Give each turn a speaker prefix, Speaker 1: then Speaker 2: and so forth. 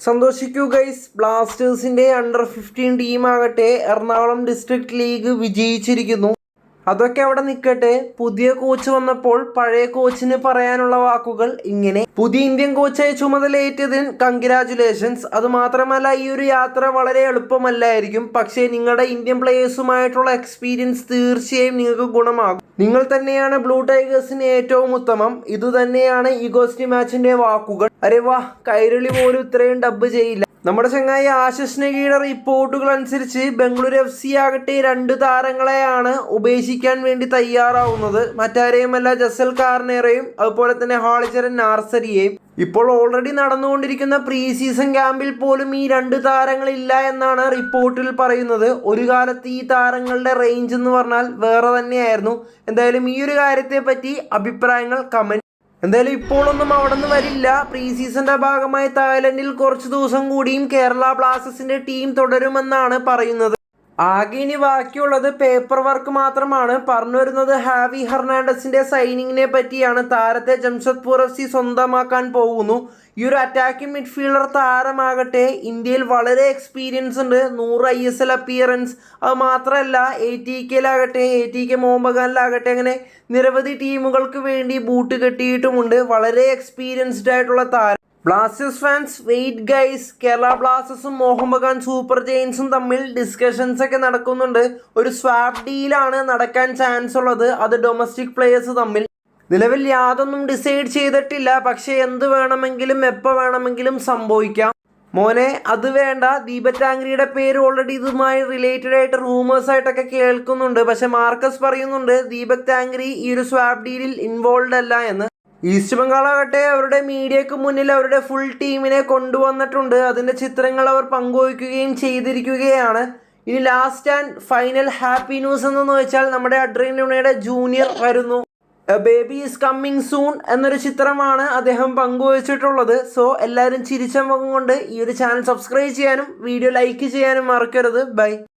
Speaker 1: സന്തോഷിക്കൂ guys ബ്ലാസ്റ്റേഴ്സിന്റെ under fifteen ടീമാകട്ടെ Ernakulam district league വിജയിച്ചിരിക്കുന്നു. അതൊക്കെ അവിടെ നിൽക്കട്ടെ പുതിയ കോച്ച് വന്നപ്പോൾ പഴയ കോച്ചിന് പറയാനുള്ള വാക്കുകൾ ഇങ്ങനെ. പുതിയ ഇന്ത്യൻ കോച്ചായി ചുമതലയേറ്റതിന് കൺഗ്രാചുലേഷൻസ് അത് മാത്രമല്ല ഈ ഒരു യാത്ര വളരെ എളുപ്പമല്ലായിരിക്കും. പക്ഷേ നിങ്ങളുടെ ഇന്ത്യൻ പ്ലേയേഴ്സുമായിട്ടുള്ള എക്സ്പീരിയൻസ് തീർച്ചയായും നിങ്ങൾക്ക് ഗുണമാകും. നിങ്ങൾ തന്നെയാണ് ബ്ലൂ ടൈഗേഴ്സിന് ഏറ്റവും ഉത്തമം. ഇതുതന്നെയാണ് ഇഗോസ്റ്റി മാച്ചിന്റെ വാക്കുകൾ. അരെ വാ കൈരളി പോലും ഇത്രയും ഡബ് ചെയ്യില്ല. നമ്മുടെ ചങ്ങായി ആശിഷ് നഗിയുടെ റിപ്പോർട്ടുകൾ അനുസരിച്ച് ബംഗളൂരു എഫ് സി ആകട്ടെ രണ്ട് താരങ്ങളെയാണ് ഉപേക്ഷിക്കാൻ വേണ്ടി തയ്യാറാവുന്നത്. മറ്റാരെയുമല്ല ജസൽ കാർണേറെയും അതുപോലെ തന്നെ ഹാളിച്ചരൻ നാർസരിയെയും. ഇപ്പോൾ ഓൾറെഡി നടന്നുകൊണ്ടിരിക്കുന്ന പ്രീ സീസൺ ക്യാമ്പിൽ പോലും ഈ രണ്ട് താരങ്ങളില്ല എന്നാണ് റിപ്പോർട്ടിൽ പറയുന്നത്. ഒരു കാലത്ത് ഈ താരങ്ങളുടെ റേഞ്ച് എന്ന് പറഞ്ഞാൽ വേറെ തന്നെയായിരുന്നു. എന്തായാലും ഈ ഒരു കാര്യത്തെ പറ്റി അഭിപ്രായങ്ങൾ കമന്റ് എന്തായാലും ഇപ്പോഴൊന്നും അവിടെ നിന്ന് വരില്ല. പ്രീ സീസണിന്റെ ഭാഗമായി തായ്ലൻഡിൽ കുറച്ച് ദിവസം കൂടിയും കേരള ബ്ലാസ്റ്റേഴ്സിന്റെ ടീം തുടരുമെന്നാണ് പറയുന്നത്. ആകെ ഇനി ബാക്കിയുള്ളത് പേപ്പർ വർക്ക് മാത്രമാണ്. പറഞ്ഞു വരുന്നത് ഹാവി ഹെർണാണ്ടസിന്റെ സൈനിങ്ങിനെ പറ്റിയാണ്. താരത്തെ ജംഷദ്പൂർ എഫ് സി സ്വന്തമാക്കാൻ പോകുന്നു. ഈ ഒരു അറ്റാക്കിംഗ് മിഡ്ഫീൽഡർ താരമാകട്ടെ. ഇന്ത്യയിൽ വളരെ എക്സ്പീരിയൻസ് ഉണ്ട്. നൂറ് ഐ എസ് എൽ അപ്പിയറൻസ് അത് മാത്രമല്ല എ ടി കെയിലാകട്ടെ എ ടി കെ മോഹൻബഗാനിലാകട്ടെ അങ്ങനെ നിരവധി ടീമുകൾക്ക് വേണ്ടി ബൂട്ട് കെട്ടിയിട്ടുമുണ്ട്. വളരെ എക്സ്പീരിയൻസ്ഡ് ആയിട്ടുള്ള താരം Blasters fans wait guys Kerala ബ്ലാസ്റ്റേഴ്സും Mohun Bagan super ജെയിൻസും തമ്മിൽ ഡിസ്കഷൻസ് ഒക്കെ നടക്കുന്നുണ്ട്. ഒരു സ്വാപ്പ് ഡീലാണ് നടക്കാൻ ചാൻസ് ഉള്ളത്. അത് ഡൊമസ്റ്റിക് പ്ലേയേഴ്സ് തമ്മിൽ. നിലവിൽ യാതൊന്നും ഡിസൈഡ് ചെയ്തിട്ടില്ല. പക്ഷേ എന്ത് വേണമെങ്കിലും എപ്പോൾ വേണമെങ്കിലും സംഭവിക്കാം. മോനെ അത് വേണ്ട. ദീപറ്റാങ്കരിയുടെ പേര് ഓൾറെഡി ഇതുമായി റിലേറ്റഡ് ആയിട്ട് റൂമേഴ്സ് ആയിട്ടൊക്കെ കേൾക്കുന്നുണ്ട്. പക്ഷെ മാർക്കസ് പറയുന്നുണ്ട് ദീപക് താങ്കരി ഈ ഒരു സ്വാപ്പ് ഡീലിൽ ഇൻവോൾവ് അല്ല എന്ന്. ഈസ്റ്റ് ബംഗാളാകട്ടെ അവരുടെ മീഡിയക്ക് മുന്നിൽ അവരുടെ ഫുൾ ടീമിനെ കൊണ്ടുവന്നിട്ടുണ്ട്. അതിന്റെ ചിത്രങ്ങൾ അവർ പങ്കുവയ്ക്കുകയും ചെയ്തിരിക്കുകയാണ്. ഇനി last and final happy news എന്നു വെച്ചാൽ നമ്മുടെ അഡ്രീൻ ലുണയുടെ ജൂനിയർ വരുന്നു. ബേബി ഈസ് കമ്മിങ് സൂൺ എന്നൊരു ചിത്രമാണ് അദ്ദേഹം പങ്കുവച്ചിട്ടുള്ളത്. സോ എല്ലാവരും ചിരിച്ച മുഖം കൊണ്ട് ഈ ഒരു ചാനൽ സബ്സ്ക്രൈബ് ചെയ്യാനും വീഡിയോ ലൈക്ക് ചെയ്യാനും മറക്കരുത്. ബൈ